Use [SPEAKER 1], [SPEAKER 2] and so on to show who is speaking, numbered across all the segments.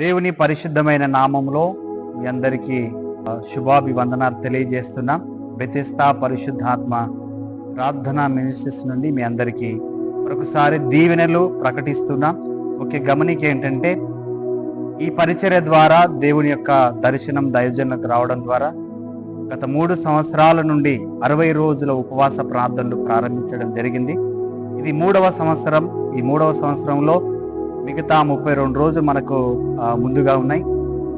[SPEAKER 1] దేవుని పరిశుద్ధమైన నామంలో మీ అందరికీ శుభాభివందనాలు తెలియజేస్తున్నాం. బెతిస్తా పరిశుద్ధాత్మ ప్రార్థన మినిస్ట్రీస్ నుండి మీ అందరికీ మరొకసారి దీవెనలు ప్రకటిస్తున్నాం. ముఖ్య గమనిక ఏంటంటే ఈ పరిచర్య ద్వారా దేవుని యొక్క దర్శనం దైవజనులకు రావడం ద్వారా గత మూడు సంవత్సరాల నుండి అరవై రోజుల ఉపవాస ప్రార్థనలు ప్రారంభించడం జరిగింది. ఇది మూడవ సంవత్సరం. ఈ మూడవ సంవత్సరంలో మిగతా ముప్పై రెండు రోజులు మనకు ముందుగా ఉన్నాయి.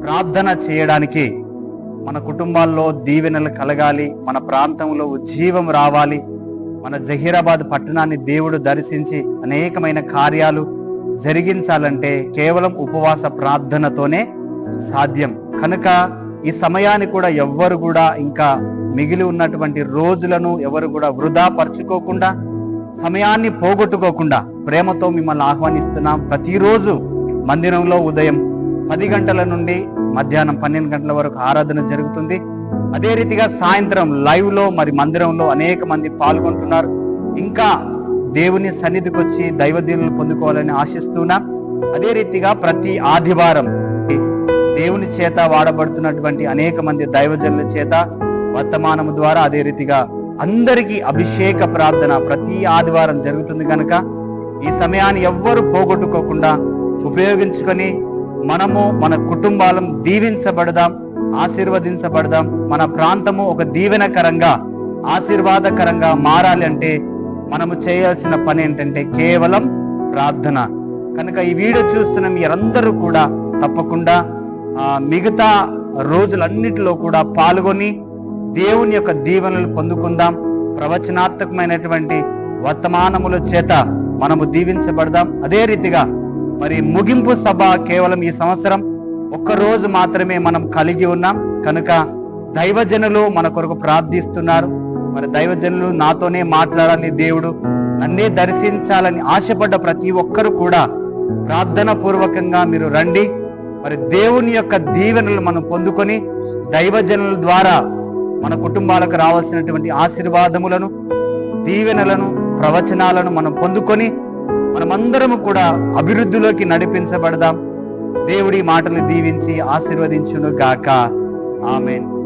[SPEAKER 1] ప్రార్థన చేయడానికి మన కుటుంబాల్లో దీవెనలు కలగాలి మన ప్రాంతంలో ఉజ్జీవం రావాలి మన జహీరాబాద్ పట్టణాన్ని దేవుడు దర్శించి అనేకమైన కార్యాలు జరిగించాలంటే కేవలం ఉపవాస ప్రార్థనతోనే సాధ్యం. కనుక ఈ సమయాన్ని కూడా ఎవ్వరు కూడా ఇంకా మిగిలి ఉన్నటువంటి రోజులను ఎవరు కూడా వృధా పరుచుకోకుండా సమయాన్ని పోగొట్టుకోకుండా ప్రేమతో మిమ్మల్ని ఆహ్వానిస్తున్నాం. ప్రతిరోజు మందిరంలో ఉదయం పది గంటల నుండి మధ్యాహ్నం పన్నెండు గంటల వరకు ఆరాధన జరుగుతుంది. అదే రీతిగా సాయంత్రం లైవ్లో మరి మందిరంలో అనేక మంది పాల్గొంటున్నారు. ఇంకా దేవుని సన్నిధికి వచ్చి దైవ దీనులు పొందుకోవాలని ఆశిస్తున్నా. అదే రీతిగా ప్రతి ఆదివారం దేవుని చేత వాడబడుతున్నటువంటి అనేక మంది దైవజనుల చేత వర్తమానము ద్వారా అదే రీతిగా అందరికీ అభిషేక ప్రార్థన ప్రతి ఆదివారం జరుగుతుంది కనుక ఈ సమయాన్ని ఎవ్వరు పోగొట్టుకోకుండా ఉపయోగించుకొని మనము మన కుటుంబాలం దీవించబడదాం ఆశీర్వదించబడదాం. మన ప్రాంతము ఒక దీవెనకరంగా ఆశీర్వాదకరంగా మారాలి అంటే మనము చేయాల్సిన పని ఏంటంటే కేవలం ప్రార్థన. కనుక ఈ వీడియో చూస్తున్న మీరందరూ కూడా తప్పకుండా మిగతా రోజులన్నిటిలో కూడా పాల్గొని దేవుని యొక్క దీవెనలు పొందుకుందాం. ప్రవచనాత్మకమైనటువంటి వర్తమానముల చేత మనము దీవించబడదాం. అదే రీతిగా మరి ముగింపు సభ కేవలం ఈ సంవత్సరం. ఒక్కరోజు మాత్రమే మనం కలిగి ఉన్నాం. కనుక దైవజనులు మన కొరకు ప్రార్థిస్తున్నారు. మరి దైవజనులు నాతోనే మాట్లాడాలని దేవుడు నన్నే దర్శించాలని ఆశపడ్డ ప్రతి ఒక్కరు కూడా ప్రార్థన పూర్వకంగా మీరు రండి. మరి దేవుని యొక్క దీవెనలు మనం పొందుకొని దైవజనుల ద్వారా మన కుటుంబాలకు రావాల్సినటువంటి ఆశీర్వాదములను దీవెనలను ప్రవచనాలను మనం పొందుకొని మనమందరము కూడా అభివృద్ధిలోకి నడిపించబడదాం. దేవుడి మాటలు దీవించి ఆశీర్వదించును గాక ఆమెన్.